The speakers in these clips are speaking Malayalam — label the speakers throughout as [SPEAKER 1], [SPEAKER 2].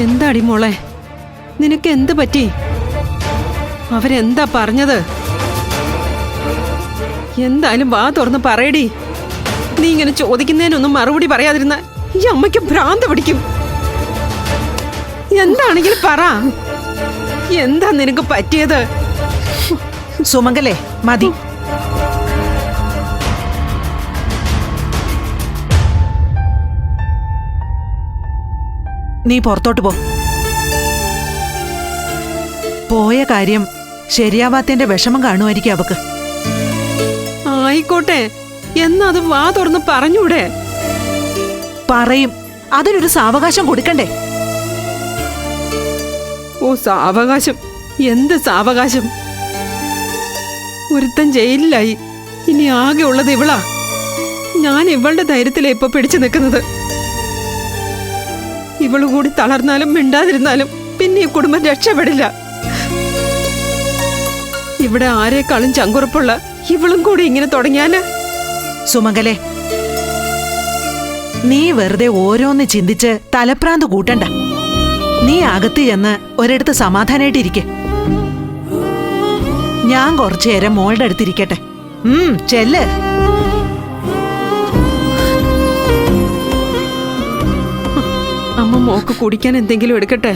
[SPEAKER 1] എന്താടി മോളെ? നിനക്ക് എന്ത് പറ്റി? അവരെന്താ പറഞ്ഞത്? എന്തായാലും വാ തുറന്ന് പറയടി. നീ ഇങ്ങനെ ചോദിക്കുന്നതിനൊന്നും മറുപടി പറയാതിരുന്ന ഈ അമ്മയ്ക്ക് ഭ്രാന്ത് പിടിക്കും. എന്താണെങ്കിലും പറ. എന്താ നിനക്ക് പറ്റിയത്?
[SPEAKER 2] സുമംഗലേ മതി. നീ പുറത്തോട്ട് പോ. പോയ കാര്യം ശരിയാവാത്തതിന്റെ വിഷമം കാണുമായിരിക്കും അവക്ക്.
[SPEAKER 1] ആയിക്കോട്ടെ എന്നാ അത് വാ തുറന്ന് പറഞ്ഞൂടെ.
[SPEAKER 2] പറയും അതിനൊരു സാവകാശം കൊടുക്കണ്ടേ?
[SPEAKER 1] ഓ സാവകാശം. എന്ത് സാവകാശം? ഒരുത്തൻ ജയിലിലായി. ഇനി ആകെ ഉള്ളത് ഇവളാ. ഞാൻ ഇവളുടെ ധൈര്യത്തിലെ ഇപ്പൊ പിടിച്ചു നിൽക്കുന്നത്. ഇവൾ കൂടി തളർന്നാലും മിണ്ടാതിരുന്നാലും പിന്നെ ഈ കുടുംബം രക്ഷപ്പെടില്ല. ഇവിടെ ആരെക്കാളും ചങ്കുറപ്പുള്ള ഇവളും കൂടി ഇങ്ങനെ തുടങ്ങിയാൽ?
[SPEAKER 2] സുമംഗലെ നീ വെറുതെ ഓരോന്ന് ചിന്തിച്ച് തലപ്രാന്ത് കൂട്ടണ്ട. നീ അകത്ത് ചെന്ന് ഒരിടത്ത് സമാധാനായിട്ടിരിക്കെ. ഞാൻ കുറച്ചു നേരം മോളുടെ അടുത്തിരിക്കട്ടെ. ഉം ചെല്ല്.
[SPEAKER 1] മോക്ക് കുടിക്കാൻ എന്തെങ്കിലും എടുക്കട്ടെ?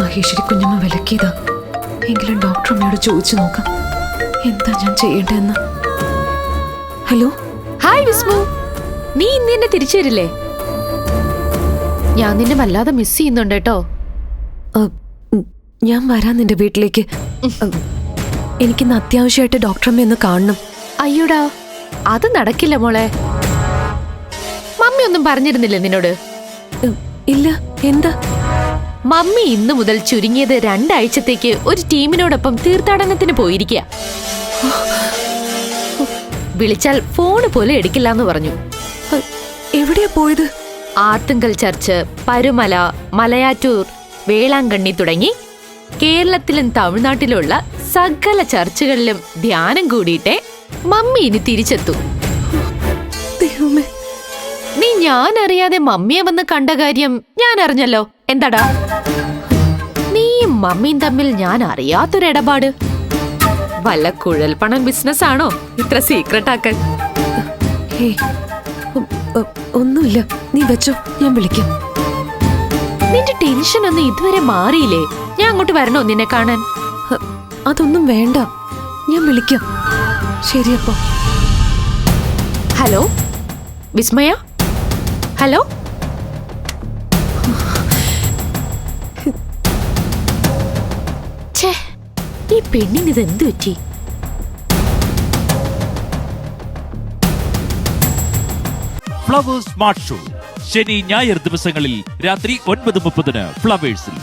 [SPEAKER 3] മഹേശ്വരി കുഞ്ഞമ്മ വിലക്കിയതാ. എങ്കിലും ഡോക്ടർ അമ്മയോട് ചോദിച്ചു നോക്കാം. എന്താ ഞാൻ ചെയ്യേണ്ടതെന്ന്? ഹലോ?
[SPEAKER 4] ഹായ് വിസ്മു. നീ ഇന്ന് എന്നെ തിരിച്ചു വരില്ലേ? ഞാൻ നിന്നെ വല്ലാതെ മിസ് ചെയ്യുന്നുണ്ട് കേട്ടോ.
[SPEAKER 3] ഞാൻ വരാം നിന്റെ വീട്ടിലേക്ക്. എനിക്കിന്ന് അത്യാവശ്യമായിട്ട് ഡോക്ടർ അമ്മയെ ഒന്ന് കാണണം.
[SPEAKER 4] അയ്യോടാ അത് നടക്കില്ല മോളെ. മമ്മി ഒന്നും പറഞ്ഞിരുന്നില്ലേ നിന്നോട്?
[SPEAKER 3] ഇല്ല എന്താ?
[SPEAKER 4] മമ്മി ഇന്നു മുതൽ ചുരുങ്ങിയത് രണ്ടാഴ്ചത്തേക്ക് ഒരു ടീമിനോടൊപ്പം തീർത്ഥാടനത്തിന് പോയിരിക്കുക വിളിച്ചാൽ ഫോണ് പോലും എടുക്കില്ല എന്ന് പറഞ്ഞു.
[SPEAKER 3] എവിടെയാ പോയത്?
[SPEAKER 4] ആർത്തുങ്കൽ ചർച്ച് പരുമല മലയാറ്റൂർ വേളാങ്കണ്ണി തുടങ്ങി കേരളത്തിലും തമിഴ്നാട്ടിലുള്ള സകല ചർച്ചുകളിലും ധ്യാനം കൂടിയിട്ടേ മമ്മി ഇനി തിരിച്ചെത്തു. നീ ഞാൻ അറിയാതെ മമ്മിയെ വന്ന് കണ്ട കാര്യം ഞാൻ അറിഞ്ഞല്ലോ എന്താടാ? മമ്മിയും തമ്മിൽ ഞാൻ അറിയാത്തൊരിടപാട്. വല്ല കുഴൽ കുഴൽപ്പണം ബിസിനസ് ആണോ? ഇത്ര സീക്രട്ട് ആക്കാൻ.
[SPEAKER 3] ഒന്നുമില്ല. നീ വെച്ചോ ഞാൻ വിളിക്കാം.
[SPEAKER 4] നിന്റെ ടെൻഷൻ ഒന്നും ഇതുവരെ മാറിയില്ലേ? ഞാൻ അങ്ങോട്ട് വരണോ നിന്നെ കാണാൻ?
[SPEAKER 3] അതൊന്നും വേണ്ട. ഞാൻ വിളിക്കാം. ശരിയപ്പോ.
[SPEAKER 4] ഹലോ? വിസ്മയ? ഹലോ? ഈ പെണ്ണിന് ഇത് എന്ത് പറ്റി?
[SPEAKER 5] Flowers smart show. ശനി ഞായർ ദിവസങ്ങളിൽ രാത്രി ഒൻപത് മുപ്പതിന് ഫ്ലവേഴ്സിൽ.